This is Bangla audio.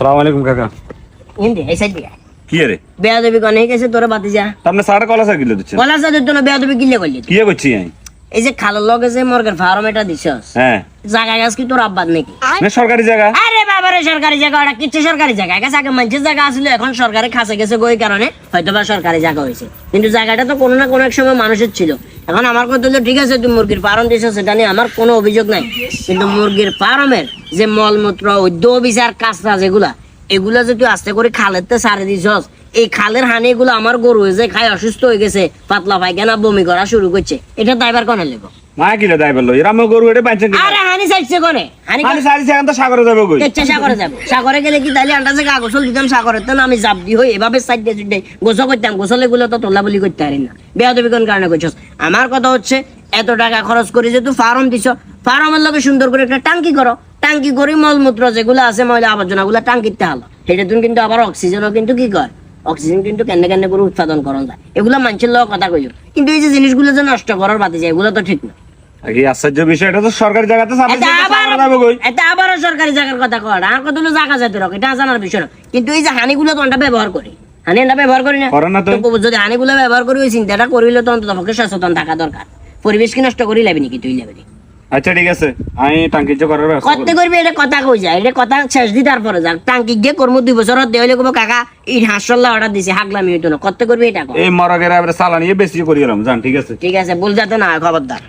সালাম আলাইকুম কাকা। হিন্দি এই সাইড দিকে। কি রে? বেয়াদবি কনে গেছে তোরা বাতি যা। আপনি সাড়ে কলা সাইকেল দিচ্ছেন? বলা সাথে তো বেয়াদবি কিলে করলি কি করছি আমি? এই যে খালের লগে যে মর্গের ফার্ম এটা দিছস। হ্যাঁ। জায়গা গাছ কি তোর আব্বাদ নাকি? না সরকারি জায়গা। আরে বাবারে সরকারি জায়গা ওটা কিচ্ছু সরকারি জায়গা। গেছে আগে মানুষের জায়গা আসলে এখন সরকারি খাসে গেছে ওই কারণে হয়তো বা সরকারি জায়গা হয়েছে। কিন্তু জায়গাটা তো কোনো না কোনো এক সময় মানুষের ছিল। এখন আমার কথা ঠিক আছে তুই মুরগির ফার্ম দিয়েছ সেটা নিয়ে আমার কোনো অভিযোগ নাই। কিন্তু মুরগির ফার্মের যে মলমূত্র, ঐদ্য বিচার কাজটা যেগুলা, এগুলা যে তুই আস্তে করে খালের তে সারে দিছস, এই খালের হানি এগুলো আমার গরু হয়ে যে খাই অসুস্থ হয়ে গেছে, পাতলা পায়খানা, বমি করা শুরু করছে। এটা দায়বার কনে লেবো মা কিলে দায় বলল? এরা আমার গরু এটা বাঁচছেন আরে হানি কনে? হানি সারি সেখান তো সাগরে যাব কই? কেচ্ছে সাগরে যাব। সাগরে গেলে কি আন্দাজে গোসল দিতাম? সাগরের তো আমি জাপ দি হই এভাবে সাইড দিয়ে গোসল করতাম গোসলে গুলো তো তোলা বলি করতে পারি না। বেয়াদবি কোন কারণে করছস? আমার কথা হচ্ছে এত টাকা খরচ করে যে তুই ফার্ম দিছ ফার্মের লগে সুন্দর করে একটা টাঙ্কি করো। টাঙ্কি করে মলমূত্র যেগুলো আছে ময়লা আবর্জনা গুলো টাঙ্কিতে হলো সেটা তুমি কিন্তু আবার অক্সিজেনও কিন্তু কি কর? অক্সিজেন কিন্তু কেন্দ্রে কেন্দ্রে করে উৎপাদন করা যায়। এগুলো মানুষের লগে কথা কইও। কিন্তু এই যে জিনিসগুলো যে নষ্ট করার বাতি যায় এগুলো তো ঠিক না। এই আশ্চর্য বিষয় এটা তো সরকারি জায়গাতে এটা আবার যাব কই? এটা আবারও সরকারি জায়গার কথা কর আর কত জায়গা যাতে রক এটা জানার বিষয় কিন্তু এই যে হানিগুলো তো ব্যবহার করি। হানি আমরা ব্যবহার করি না। করে না তো। তো যদি হানিগুলো ব্যবহার করি ওই চিন্তাটা করিলে তো অন্তত পক্ষে সচেতন থাকা দরকার। পরিবেশ কি নষ্ট করি লাবি নাকি তুই লাবি আচ্ছা ঠিক আছে। আমি টাঙ্কি যে করার ব্যবস্থা করবি। এটা কথা কই যায়। এটা কথা শেষ দি তারপরে যাক। টাঙ্কি গিয়ে কর্ম দুই বছর দেওয়ালে কব কাকা এই হাসল্লা অর্ডার দিছে হাগলামি হইতো না। করতে করবি এটা এই মরগের এবারে চালানি বেশি করি এলাম জান ঠিক আছে। ঠিক আছে ভুল যাতে না খবরদার।